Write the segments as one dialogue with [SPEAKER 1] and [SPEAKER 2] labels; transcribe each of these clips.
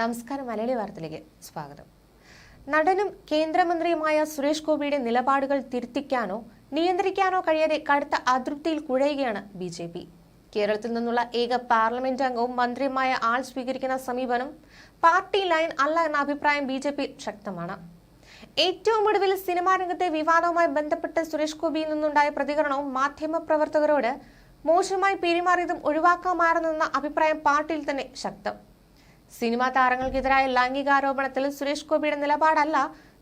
[SPEAKER 1] നമസ്കാരം മലയാളി വാർത്തയിലേക്ക് സ്വാഗതം. നടനും കേന്ദ്രമന്ത്രിയുമായ സുരേഷ് ഗോപിയുടെ നിലപാടുകൾ തിരുത്തിക്കാനോ നിയന്ത്രിക്കാനോ കഴിയാതെ കടുത്ത അതൃപ്തിയിൽ കുഴയുകയാണ് ബി ജെ പി. കേരളത്തിൽ നിന്നുള്ള ഏക പാർലമെന്റ് അംഗവും മന്ത്രിയുമായ ആൾ സ്വീകരിക്കുന്ന സമീപനം പാർട്ടി ലൈൻ അല്ല എന്ന അഭിപ്രായം ബി ജെ പി ശക്തമാണ്. ഏറ്റവും ഒടുവിൽ സിനിമാ രംഗത്തെ വിവാദവുമായി ബന്ധപ്പെട്ട് സുരേഷ് ഗോപിയിൽ നിന്നുണ്ടായ പ്രതികരണവും മാധ്യമപ്രവർത്തകരോട് മോശമായി പെരുമാറിയതും ഒഴിവാക്കാമായിരുന്നെന്ന അഭിപ്രായം പാർട്ടിയിൽ തന്നെ ശക്തം. സിനിമാ താരങ്ങൾക്കെതിരായ ലൈംഗികാരോപണത്തിൽ സുരേഷ് ഗോപിയുടെ നിലപാടല്ല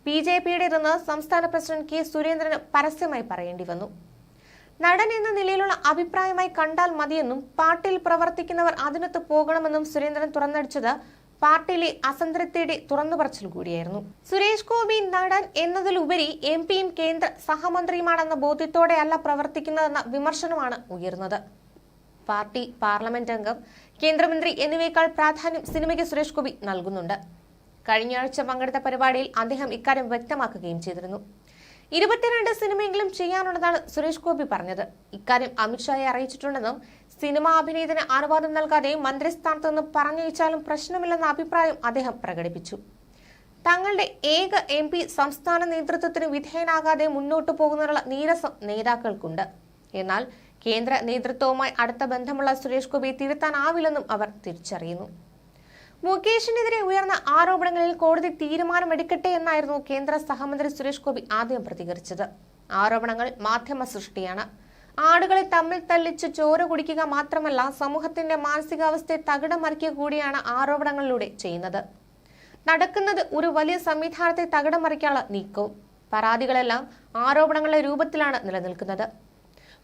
[SPEAKER 1] ബി ജെ പിയുടെ ഇരുന്ന് സംസ്ഥാന പ്രസിഡന്റ് കെ സുരേന്ദ്രന് പരസ്യമായി പറയേണ്ടി വന്നു. നടൻ എന്ന നിലയിലുള്ള അഭിപ്രായമായി കണ്ടാൽ മതിയെന്നും പാർട്ടിയിൽ പ്രവർത്തിക്കുന്നവർ അതിനൊത്ത് പോകണമെന്നും സുരേന്ദ്രൻ തുറന്നടിച്ചത് പാർട്ടിയിലെ അസംതൃപ്തിയുടെ തുറന്നുപറച്ചിൽ കൂടിയായിരുന്നു. സുരേഷ് ഗോപി നടൻ എന്നതിലുപരി എം പിയും കേന്ദ്ര സഹമന്ത്രിയുമാണെന്ന ബോധ്യത്തോടെയല്ല പ്രവർത്തിക്കുന്നതെന്ന വിമർശനമാണ് ഉയർന്നത്. പാർട്ടി പാർലമെന്റ് അംഗം കേന്ദ്രമന്ത്രി എന്നിവയേക്കാൾ പ്രാധാന്യം സിനിമയ്ക്ക് സുരേഷ് ഗോപി നൽകുന്നുണ്ട്. കഴിഞ്ഞ ആഴ്ച പങ്കെടുത്ത പരിപാടിയിൽ അദ്ദേഹം ഇക്കാര്യം വ്യക്തമാക്കുകയും ചെയ്തിരുന്നു. ഇരുപത്തിരണ്ട് സിനിമയെങ്കിലും ചെയ്യാനുള്ളതാണ് സുരേഷ് ഗോപി പറഞ്ഞത്. ഇക്കാര്യം അമിത്ഷായെ അറിയിച്ചിട്ടുണ്ടെന്നും സിനിമാ അഭിനയത്തിന് അനുവാദം നൽകാതെ മന്ത്രിസ്ഥാനത്ത് നിന്ന് പറഞ്ഞയച്ചാലും പ്രശ്നമില്ലെന്ന അഭിപ്രായം അദ്ദേഹം പ്രകടിപ്പിച്ചു. തങ്ങളുടെ ഏക എം പി സംസ്ഥാന നേതൃത്വത്തിന് വിധേയനാകാതെ മുന്നോട്ടു പോകുന്നതിനുള്ള നീരസം നേതാക്കൾക്കുണ്ട്. എന്നാൽ കേന്ദ്ര നേതൃത്വവുമായി അടുത്ത ബന്ധമുള്ള സുരേഷ് ഗോപി തിരുത്താനാവില്ലെന്നും അവർ തിരിച്ചറിയുന്നു. മുകേഷിനെതിരെ ഉയർന്ന ആരോപണങ്ങളിൽ കോടതി തീരുമാനമെടുക്കട്ടെ എന്നായിരുന്നു കേന്ദ്ര സഹമന്ത്രി സുരേഷ് ഗോപി ആദ്യം പ്രതികരിച്ചത്. ആരോപണങ്ങൾ മാധ്യമ സൃഷ്ടിയാണ്. ആടുകളെ തമ്മിൽ തല്ലിച്ച് ചോര കുടിക്കുക മാത്രമല്ല സമൂഹത്തിന്റെ മാനസികാവസ്ഥയെ തകിടം മറിക്കുക കൂടിയാണ് ആരോപണങ്ങളിലൂടെ ചെയ്യുന്നത്. നടക്കുന്നത് ഒരു വലിയ സംവിധാനത്തെ തകിടം മറിക്കാനുള്ള നീക്കവും. പരാതികളെല്ലാം ആരോപണങ്ങളുടെ രൂപത്തിലാണ് നിലനിൽക്കുന്നത്.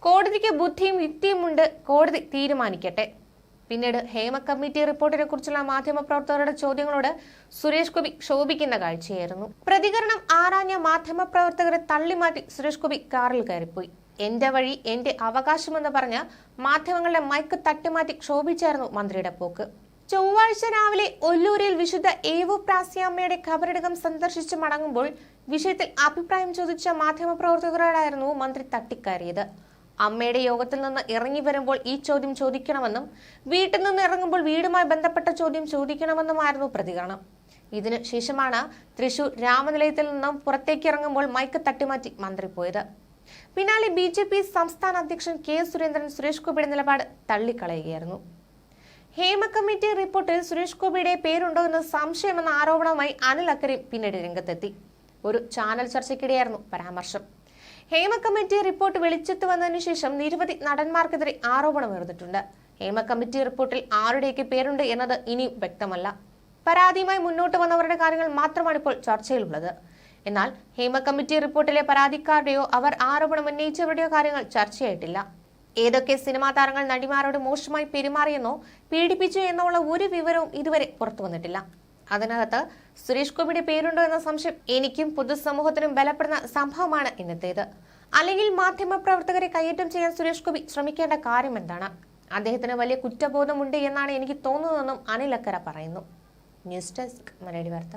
[SPEAKER 1] കോടതിക്ക് ബുദ്ധിയും യുക്തിയുമുണ്ട് കോടതി തീരുമാനിക്കട്ടെ. പിന്നീട് ഹേമ കമ്മിറ്റി റിപ്പോർട്ടിനെ കുറിച്ചുള്ള മാധ്യമപ്രവർത്തകരുടെ ചോദ്യങ്ങളോട് സുരേഷ് ഗോപി ക്ഷോഭിക്കുന്ന കാഴ്ചയായിരുന്നു. പ്രതികരണം ആരാഞ്ഞ മാധ്യമപ്രവർത്തകരെ തള്ളിമാറ്റി സുരേഷ് ഗോപി കാറിൽ കയറിപ്പോയി. എന്റെ വഴി എന്റെ അവകാശമെന്ന് പറഞ്ഞ് മാധ്യമങ്ങളുടെ മൈക്ക് തട്ടിമാറ്റി ക്ഷോഭിച്ചായിരുന്നു മന്ത്രിയുടെ പോക്ക്. ചൊവ്വാഴ്ച രാവിലെ ഒല്ലൂരിൽ വിശുദ്ധ ഏവു പ്രാസ്യാമ്മയുടെ ഖബറടകം സന്ദർശിച്ച് മടങ്ങുമ്പോൾ വിഷയത്തിൽ അഭിപ്രായം ചോദിച്ച മാധ്യമപ്രവർത്തകരോടായിരുന്നു മന്ത്രി തട്ടിക്കയറിയത്. അമ്മയുടെ യോഗത്തിൽ നിന്ന് ഇറങ്ങി വരുമ്പോൾ ഈ ചോദ്യം ചോദിക്കണമെന്നും വീട്ടിൽ നിന്ന് ഇറങ്ങുമ്പോൾ വീടുമായി ബന്ധപ്പെട്ട ചോദ്യം ചോദിക്കണമെന്നുമായിരുന്നു പ്രതികരണം. ഇതിനു ശേഷമാണ് തൃശൂർ രാമനിലയത്തിൽ നിന്നും പുറത്തേക്ക് ഇറങ്ങുമ്പോൾ മൈക്ക് തട്ടിമാറ്റി മന്ത്രി പോയത് പിന്നാലെ ബി ജെ പി സംസ്ഥാന അധ്യക്ഷൻ കെ സുരേന്ദ്രൻ സുരേഷ് ഗോപിയുടെ നിലപാട് തള്ളിക്കളയുകയായിരുന്നു. ഹേമ കമ്മിറ്റി റിപ്പോർട്ടിൽ സുരേഷ് ഗോപിയുടെ പേരുണ്ടോ എന്ന് സംശയമെന്ന ആരോപണവുമായി അനിൽ അക്കരയും പിന്നീട് രംഗത്തെത്തി. ഒരു ചാനൽ ചർച്ചയ്ക്കിടെയായിരുന്നു പരാമർശം. ഹേമ കമ്മിറ്റി റിപ്പോർട്ട് വെളിച്ചത്ത് വന്നതിനു ശേഷം നിരവധി നടന്മാർക്കെതിരെ ആരോപണം ഉയർന്നിട്ടുണ്ട്. ഹേമ കമ്മിറ്റി റിപ്പോർട്ടിൽ ആരുടെയൊക്കെ പേരുണ്ട് എന്നത് ഇനിയും വ്യക്തമല്ല. പരാതിയുമായി മുന്നോട്ട് വന്നവരുടെ കാര്യങ്ങൾ മാത്രമാണ് ഇപ്പോൾ ചർച്ചയിലുള്ളത്. എന്നാൽ ഹേമ കമ്മിറ്റി റിപ്പോർട്ടിലെ പരാതിക്കാരുടെയോ അവർ ആരോപണം ഉന്നയിച്ചവരുടെയോ കാര്യങ്ങൾ ചർച്ചയായിട്ടില്ല. ഏതൊക്കെ സിനിമാ താരങ്ങൾ നടിമാരോട് മോശമായി പെരുമാറിയെന്നോ പീഡിപ്പിച്ചു എന്നോ ഉള്ള ഒരു വിവരവും ഇതുവരെ പുറത്തു വന്നിട്ടില്ല. അതിനകത്ത് സുരേഷ് ഗോപിയുടെ പേരുണ്ടോ എന്ന സംശയം എനിക്കും പൊതുസമൂഹത്തിനും ബലപ്പെടുന്ന സംഭവമാണ് ഇന്നത്തേത്. അല്ലെങ്കിൽ മാധ്യമ പ്രവർത്തകരെ കയ്യേറ്റം ചെയ്യാൻ സുരേഷ് ഗോപി ശ്രമിക്കേണ്ട കാര്യം എന്താണ്? അദ്ദേഹത്തിന് വലിയ കുറ്റബോധമുണ്ട് എന്നാണ് എനിക്ക് തോന്നുന്നതെന്നും അനിലക്കര പറയുന്നു. ന്യൂസ് ഡെസ്ക് മലയാളി വാർത്ത.